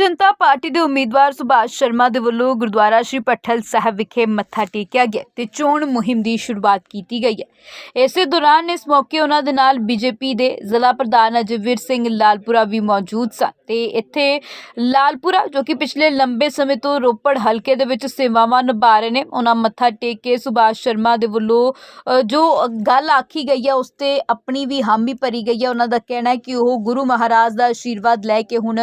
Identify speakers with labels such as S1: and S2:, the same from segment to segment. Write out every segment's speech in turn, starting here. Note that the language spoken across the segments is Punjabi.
S1: ਜਨਤਾ ਪਾਰਟੀ ਦੇ ਉਮੀਦਵਾਰ ਸੁਭਾਸ਼ ਸ਼ਰਮਾ ਦੇ ਵੱਲੋਂ ਗੁਰਦੁਆਰਾ ਸ਼੍ਰੀ ਪੱਠਲ ਸਾਹਿਬ ਵਿਖੇ ਮੱਥਾ ਟੇਕਿਆ ਗਿਆ ਤੇ ਚੋਣ ਮੁਹਿੰਮ ਦੀ ਸ਼ੁਰੂਆਤ ਕੀਤੀ ਗਈ ਹੈ। ਇਸੇ ਦੌਰਾਨ ਇਸ ਮੌਕੇ ਉਹਨਾਂ ਦੇ ਨਾਲ ਬੀਜੇਪੀ ਦੇ ਜ਼ਿਲ੍ਹਾ ਪ੍ਰਧਾਨ ਅਜਵੀਰ ਸਿੰਘ ਲਾਲਪੁਰਾ ਵੀ ਮੌਜੂਦ ਸਨ ਤੇ ਇੱਥੇ ਲਾਲਪੁਰਾ, ਜੋ ਕਿ ਪਿਛਲੇ ਲੰਬੇ ਸਮੇਂ ਤੋਂ ਰੋਪੜ ਹਲਕੇ ਦੇ ਵਿੱਚ ਸੇਵਾਵਾਂ ਨਿਭਾ ਰਹੇ ਨੇ, ਉਹਨਾਂ ਮੱਥਾ ਟੇਕ ਕੇ ਸੁਭਾਸ਼ ਸ਼ਰਮਾ ਦੇ ਵੱਲੋਂ ਜੋ ਗੱਲ ਆਖੀ ਗਈ ਹੈ, ਉਸ ਤੇ ਆਪਣੀ ਵੀ ਹਾਮੀ ਭਰੀ ਗਈ ਹੈ। ਉਹਨਾਂ ਦਾ ਕਹਿਣਾ ਹੈ ਕਿ ਉਹ ਗੁਰੂ ਮਹਾਰਾਜ ਦਾ ਆਸ਼ੀਰਵਾਦ ਲੈ ਕੇ ਹੁਣ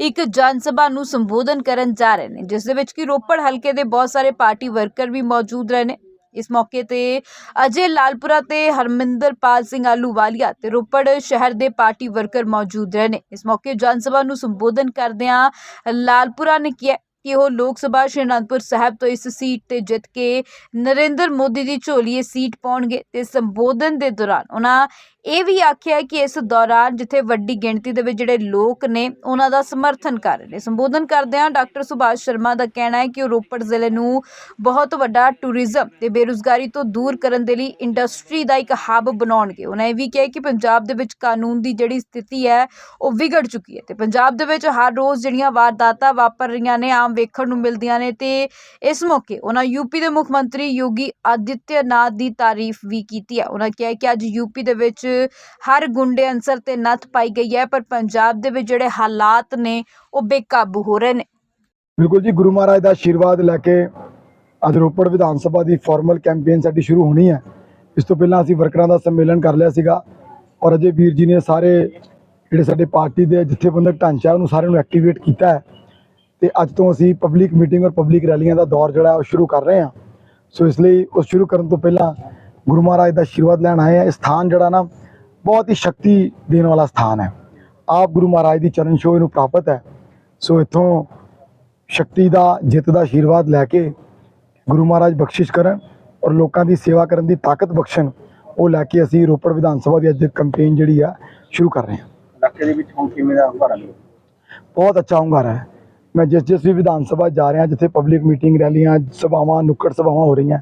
S1: ਇੱਕ ਜਨ ਸਭਾ ਨੂੰ ਸੰਬੋਧਨ ਕਰਨ ਜਾ ਰਹੇ ਨੇ, ਜਿਸ ਦੇ ਵਿੱਚ ਕਿ ਰੋਪੜ ਹਲਕੇ ਦੇ ਬਹੁਤ ਸਾਰੇ ਪਾਰਟੀ ਵਰਕਰ ਵੀ ਮੌਜੂਦ ਰਹੇ ਨੇ। ਇਸ ਮੌਕੇ ਤੇ ਅਜੇ ਲਾਲਪੁਰਾ ਤੇ ਹਰਮਿੰਦਰਪਾਲ ਸਿੰਘ ਆਲੂਵਾਲੀਆ ਤੇ ਰੋਪੜ ਸ਼ਹਿਰ ਦੇ ਪਾਰਟੀ ਵਰਕਰ ਮੌਜੂਦ ਰਹੇ ਨੇ। ਇਸ ਮੌਕੇ ਜਨ ਸਭਾ ਨੂੰ ਸੰਬੋਧਨ ਕਰਦਿਆਂ ਲਾਲਪੁਰਾ ਨੇ ਕਿਹਾ ਕਿ ਉਹ ਲੋਕ ਸਭਾ ਸ਼੍ਰੀ ਅਨੰਦਪੁਰ ਸਾਹਿਬ ਤੋਂ ਇਸ ਸੀਟ ਤੇ ਜਿੱਤ ਕੇ ਨਰਿੰਦਰ ਮੋਦੀ ਦੀ ਝੋਲੀ ਇਹ ਸੀਟ ਪਾਉਣਗੇ ਤੇ ਸੰਬੋਧਨ ਦੇ ਦੌਰਾਨ ਉਹਨਾਂ ਇਹ ਵੀ ਆਖਿਆ ਕਿ ਇਸ ਦੌਰਾਨ ਜਿੱਥੇ ਵੱਡੀ ਗਿਣਤੀ ਦੇ ਵਿੱਚ ਜਿਹੜੇ ਲੋਕ ਨੇ ਉਹਨਾਂ ਦਾ ਸਮਰਥਨ ਕਰ ਰਹੇ ਨੇ। ਸੰਬੋਧਨ ਕਰਦਿਆਂ ਡਾਕਟਰ ਸੁਭਾਸ਼ ਸ਼ਰਮਾ ਦਾ ਕਹਿਣਾ ਹੈ ਕਿ ਉਹ ਰੋਪੜ ਜ਼ਿਲ੍ਹੇ ਨੂੰ ਬਹੁਤ ਵੱਡਾ ਟੂਰਿਜ਼ਮ ਤੇ ਬੇਰੁਜ਼ਗਾਰੀ ਤੋਂ ਦੂਰ ਕਰਨ ਦੇ ਲਈ ਇੰਡਸਟਰੀ ਦਾ ਇੱਕ ਹੱਬ ਬਣਾਉਣਗੇ। ਉਹਨਾਂ ਇਹ ਵੀ ਕਿਹਾ ਕਿ ਪੰਜਾਬ ਦੇ ਵਿੱਚ ਕਾਨੂੰਨ ਦੀ ਜਿਹੜੀ ਸਥਿਤੀ ਹੈ ਉਹ ਵਿਗੜ ਚੁੱਕੀ ਹੈ ਤੇ ਪੰਜਾਬ ਦੇ ਵਿੱਚ ਹਰ ਰੋਜ਼ ਜਿਹੜੀਆਂ ਵਾਰਦਾਤਾਂ ਵਾਪਰ ਰਹੀਆਂ ਨੇ, ਆਮ ਵੇਖਣ ਨੂੰ ਮਿਲਦੀਆਂ ਨੇ ਤੇ ਇਸ ਮੌਕੇ ਉਹਨਾਂ ਯੂਪੀ ਦੇ ਮੁੱਖ ਮੰਤਰੀ ਯੋਗੀ ਆਦਿੱਤਿਆਨਾਥ ਦੀ ਤਾਰੀਫ ਵੀ ਕੀਤੀ ਹੈ ਉਹਨਾਂ ਕਿਹਾ ਕਿ ਅੱਜ ਯੂਪੀ ਦੇ ਵਿੱਚ ਹਰ ਗੁੰਡੇ ਅਨਸਰ ਤੇ ਨੱਥ ਪਾਈ ਗਈ ਹੈ, ਪਰ ਪੰਜਾਬ ਦੇ ਵਿੱਚ ਜਿਹੜੇ ਹਾਲਾਤ ਨੇ, ਉਹ ਬੇਕਾਬੂ ਹੋ ਰਹੇ ਨੇ।
S2: ਬਿਲਕੁਲ ਜੀ, ਗੁਰੂ ਮਹਾਰਾਜ ਦਾ ਆਸ਼ੀਰਵਾਦ ਲੈ ਕੇ ਅੱਜ ਰੋਪੜ ਵਿਧਾਨ ਸਭਾ ਦੀ ਫਾਰਮਲ ਕੈਂਪੇਨ ਸਾਡੀ ਸ਼ੁਰੂ ਹੋਣੀ ਹੈ। ਇਸ ਤੋਂ ਪਹਿਲਾਂ ਅਸੀਂ ਵਰਕਰਾਂ ਦਾ ਸੰਮੇਲਨ ਕਰ ਲਿਆ ਸੀਗਾ ਔਰ ਅਜੇ ਵੀਰ ਜੀ ਨੇ ਸਾਰੇ ਜਿਹੜੇ ਸਾਡੇ ਪਾਰਟੀ ਦੇ ਜਥੇਬੰਦਕ ਢਾਂਚਾ ਉਹਨੂੰ ਸਾਰਿਆਂ ਨੂੰ ਐਕਟੀਵੇਟ ਕੀਤਾ ਹੈ। ਤੇ ਅੱਜ ਤੋਂ ਅਸੀਂ ਪਬਲਿਕ ਮੀਟਿੰਗ ਔਰ ਪਬਲਿਕ ਰੈਲੀਆਂ ਦਾ ਦੌਰ ਜਿਹੜਾ ਹੈ ਉਹ ਸ਼ੁਰੂ ਕਰ ਰਹੇ ਹਾਂ। ਸੋ ਇਸ ਲਈ ਉਸ ਸ਼ੁਰੂ ਕਰਨ ਤੋਂ ਪਹਿਲਾਂ ਗੁਰੂ ਮਹਾਰਾਜ ਦਾ ਆਸ਼ੀਰਵਾਦ ਲੈਣ ਆਏ ਹਾਂ। ਇਹ ਸਥਾਨ ਜਿਹੜਾ ਨਾ ਬਹੁਤ ਹੀ ਸ਼ਕਤੀ ਦੇਣ ਵਾਲਾ ਸਥਾਨ ਹੈ। ਆਪ ਗੁਰੂ ਮਹਾਰਾਜ ਦੀ ਚਰਨ ਛੋਹ ਇਹਨੂੰ ਪ੍ਰਾਪਤ ਹੈ। ਸੋ ਇੱਥੋਂ ਸ਼ਕਤੀ ਦਾ ਜਿੱਤ ਦਾ ਆਸ਼ੀਰਵਾਦ ਲੈ ਕੇ ਗੁਰੂ ਮਹਾਰਾਜ ਬਖਸ਼ਿਸ਼ ਕਰਨ ਔਰ ਲੋਕਾਂ ਦੀ ਸੇਵਾ ਕਰਨ ਦੀ ਤਾਕਤ ਬਖਸ਼ਣ ਉਹ ਲੈ ਕੇ ਅਸੀਂ ਰੋਪੜ ਵਿਧਾਨ ਸਭਾ ਦੀ ਅੱਜ ਕੈਂਪੇਨ ਜਿਹੜੀ ਆ ਸ਼ੁਰੂ ਕਰ ਰਹੇ ਹਾਂ।
S3: ਇਲਾਕੇ ਦੇ ਵਿੱਚ ਹੁਣ ਕਿਵੇਂ ਦਾ ਹੁੰਗਾਰਾ?
S2: ਬਹੁਤ ਅੱਛਾ ਹੁੰਗਾਰਾ ਹੈ। ਮੈਂ ਜਿਸ ਜਿਸ ਵੀ ਵਿਧਾਨ ਸਭਾ ਜਾ ਰਿਹਾ, ਜਿੱਥੇ ਪਬਲਿਕ ਮੀਟਿੰਗ ਰੈਲੀਆਂ, ਸਭਾਵਾਂ ਨੁੱਕੜ ਸਭਾਵਾਂ ਹੋ ਰਹੀਆਂ,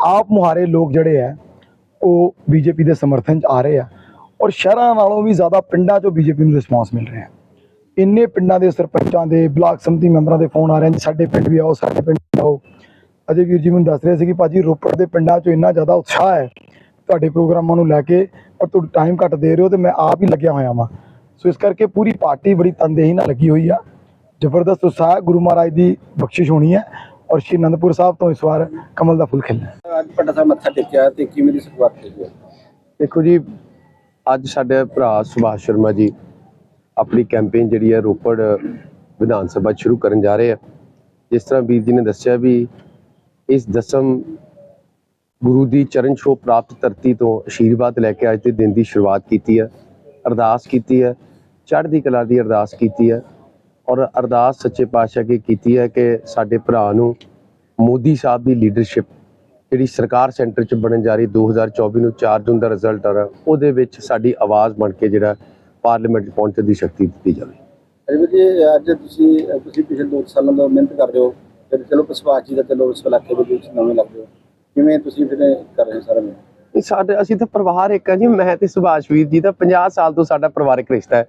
S2: ਆਪ ਮੁਹਾਰੇ ਲੋਕ ਜਿਹੜੇ ਆ, ਉਹ ਬੀਜੇਪੀ ਦੇ ਸਮਰਥਨ 'ਚ ਆ ਰਹੇ ਆ ਔਰ ਸ਼ਹਿਰਾਂ ਨਾਲੋਂ ਵੀ ਜ਼ਿਆਦਾ ਪਿੰਡਾਂ 'ਚੋਂ ਬੀਜੇਪੀ ਨੂੰ ਰਿਸਪਾਂਸ ਮਿਲ ਰਿਹਾ। ਇੰਨੇ ਪਿੰਡਾਂ ਦੇ ਸਰਪੰਚਾਂ ਦੇ, ਬਲਾਕ ਸਮਿਤੀ ਮੈਂਬਰਾਂ ਦੇ ਫੋਨ ਆ ਰਹੇ ਨੇ, ਸਾਡੇ ਪਿੰਡ ਵੀ ਆਓ, ਸਾਡੇ ਪਿੰਡ ਵੀ ਆਓ। ਅਜੇ ਵੀਰ ਜੀ ਮੈਨੂੰ ਦੱਸ ਰਹੇ ਸੀ ਕਿ ਭਾਜੀ ਰੋਪੜ ਦੇ ਪਿੰਡਾਂ 'ਚੋਂ ਇੰਨਾ ਜ਼ਿਆਦਾ ਉਤਸ਼ਾਹ ਹੈ, ਤੁਹਾਡੇ ਪ੍ਰੋਗਰਾਮਾਂ ਨੂੰ ਲੈ ਕੇ ਪਰ ਤੁਸੀਂ ਟਾਈਮ ਘੱਟ ਦੇ ਰਹੇ ਹੋ ਤੇ ਮੈਂ ਆਪ ਹੀ ਲੱਗਿਆ ਹੋਇਆ ਵਾਂ। ਸੋ ਇਸ ਕਰਕੇ ਪੂਰੀ ਪਾਰਟੀ ਬੜੀ ਤਨਦੇਹੀ ਨਾਲ ਲੱਗੀ ਹੋਈ ਆ। ਜ਼ਬਰਦਸਤ ਉਤਸ਼ਾਹ ਗੁਰੂ ਮਹਾਰਾਜ ਦੀ ਬਖਸ਼ਿਸ਼ ਹੋਣੀ ਹੈ ਔਰ ਸ਼੍ਰੀ ਅਨੰਦਪੁਰ ਸਾਹਿਬ ਤੋਂ ਇਸ ਵਾਰ ਕਮਲ ਦਾ ਫੁੱਲ ਖਿਲਣਾ ਹੈ।
S3: ਅੱਜ ਪਟਾ ਸਾਹਿਬ ਮੱਥਾ ਟੇਕਿਆ ਤੇ ਕਿਵੇਂ ਦੀ ਸ਼ੁਰੂਆਤ ਕੀਤੀ ਹੈ?
S4: ਦੇਖੋ ਜੀ ਅੱਜ ਸਾਡੇ ਭਰਾ ਸੁਭਾਸ਼ ਸ਼ਰਮਾ ਜੀ ਆਪਣੀ ਕੈਂਪੇਨ ਜਿਹੜੀ ਹੈ ਰੋਪੜ ਵਿਧਾਨ ਸਭਾ ਸ਼ੁਰੂ ਕਰਨ ਜਾ ਰਹੇ ਆ। ਜਿਸ ਤਰ੍ਹਾਂ ਵੀਰ ਜੀ ਨੇ ਦੱਸਿਆ ਵੀ ਇਸ ਦਸਮ ਗੁਰੂ ਦੀ ਚਰਨ ਛੋਹ ਪ੍ਰਾਪਤ ਧਰਤੀ ਤੋਂ ਆਸ਼ੀਰਵਾਦ ਲੈ ਕੇ ਅੱਜ ਦੇ ਦਿਨ ਦੀ ਸ਼ੁਰੂਆਤ ਕੀਤੀ ਹੈ ਅਰਦਾਸ ਕੀਤੀ ਹੈ ਚੜ੍ਹਦੀ ਕਲਾ ਦੀ ਅਰਦਾਸ ਕੀਤੀ ਹੈ। ਔਰ ਅਰਦਾਸ ਸੱਚੇ ਪਾਤਸ਼ਾਹ ਕੀ ਕੀਤੀ ਹੈ ਕਿ ਸਾਡੇ ਭਰਾ ਨੂੰ ਮੋਦੀ ਸਾਹਿਬ ਦੀ ਲੀਡਰਸ਼ਿਪ ਜਿਹੜੀ ਸਰਕਾਰ ਸੈਂਟਰ 'ਚ ਬਣਨ ਜਾ ਰਹੀ 2024 ਨੂੰ 4 ਜੂਨ ਦਾ ਰਿਜ਼ਲਟ ਆ ਰਿਹਾ ਉਹਦੇ ਵਿੱਚ ਸਾਡੀ ਆਵਾਜ਼ ਬਣ ਕੇ ਜਿਹੜਾ ਪਾਰਲੀਮੈਂਟ ਪਹੁੰਚਣ ਦੀ ਸ਼ਕਤੀ ਦਿੱਤੀ ਜਾਵੇ।
S3: ਅਜੇ ਜੀ ਅੱਜ ਤੁਸੀਂ ਤੁਸੀਂ ਪਿਛਲੇ 2 ਸਾਲਾਂ ਤੋਂ ਮਿਹਨਤ ਕਰ ਰਹੇ ਹੋ ਫਿਰ ਚਲੋ ਪਸਵਾਜ ਜੀ ਦਾ ਚਲੋ ਇਸ ਇਲਾਕੇ ਦੇ ਵਿੱਚ ਨਵੇਂ ਲੱਗਦੇ ਹੋ। ਕਿਵੇਂ ਤੁਸੀਂ ਫਿਰ ਕਰ ਰਹੇ ਹੋ ਸਾਰਾ
S4: ਇਹ ਸਾਡੇ ਅਸੀਂ ਤਾਂ ਪਰਿਵਾਰ ਇੱਕ ਆ ਜੀ ਮੈਂ ਤੇ ਸੁਭਾਸ਼ ਵੀਰ ਜੀ ਦਾ 50 ਸਾਲ ਤੋਂ ਸਾਡਾ ਪਰਿਵਾਰਕ ਰਿਸ਼ਤਾ ਹੈ।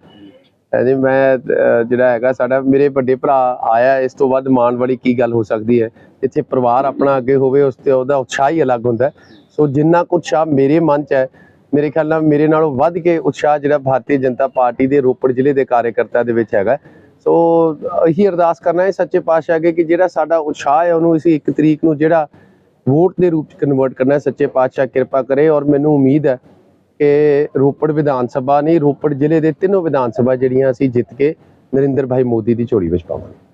S4: ਜੀ ਮੈਂ ਜਿਹੜਾ ਹੈਗਾ ਸਾਡਾ, ਮੇਰੇ ਵੱਡੇ ਭਰਾ ਆਇਆ, ਇਸ ਤੋਂ ਵੱਧ ਮਾਣ ਵਾਲੀ ਕੀ ਗੱਲ ਹੋ ਸਕਦੀ ਹੈ? ਇੱਥੇ ਪਰਿਵਾਰ ਆਪਣਾ ਅੱਗੇ ਹੋਵੇ, ਉਸ ਤੇ ਉਹਦਾ ਉਤਸ਼ਾਹ ਹੀ ਅਲੱਗ ਹੁੰਦਾ ਸੋ ਜਿੰਨਾ ਕੁ ਉਤਸ਼ਾਹ ਮੇਰੇ ਮਨ 'ਚ ਹੈ, ਮੇਰੇ ਖਿਆਲ ਨਾਲ ਮੇਰੇ ਨਾਲੋਂ ਵੱਧ ਕੇ ਉਤਸ਼ਾਹ ਜਿਹੜਾ ਭਾਰਤੀ ਜਨਤਾ ਪਾਰਟੀ ਦੇ ਰੋਪੜ ਜ਼ਿਲ੍ਹੇ ਦੇ ਕਾਰਜਕਰਤਾ ਦੇ ਵਿੱਚ ਹੈਗਾ ਸੋ ਇਹੀ ਅਰਦਾਸ ਕਰਨਾ ਹੈ ਸੱਚੇ ਪਾਤਸ਼ਾਹ ਅੱਗੇ ਕਿ ਜਿਹੜਾ ਸਾਡਾ ਉਤਸ਼ਾਹ ਹੈ, ਉਹਨੂੰ ਅਸੀਂ ਇੱਕ ਤਰੀਕ ਨੂੰ ਜਿਹੜਾ ਵੋਟ ਦੇ ਰੂਪ ਚ ਕਨਵਰਟ ਕਰਨਾ ਹੈ। ਸੱਚੇ ਪਾਤਸ਼ਾਹ ਕਿਰਪਾ ਕਰੇ ਔਰ ਮੈਨੂੰ ਉਮੀਦ ਹੈ ਕਿ ਰੋਪੜ ਵਿਧਾਨ ਸਭਾ ਨਹੀਂ, ਰੋਪੜ ਜ਼ਿਲ੍ਹੇ ਦੇ ਤਿੰਨੋਂ ਵਿਧਾਨ ਸਭਾ ਜਿਹੜੀਆਂ ਅਸੀਂ ਜਿੱਤ ਕੇ ਨਰਿੰਦਰ ਭਾਈ ਮੋਦੀ ਦੀ ਝੋਲੀ ਵਿੱਚ ਪਾਵਾਂਗੇ।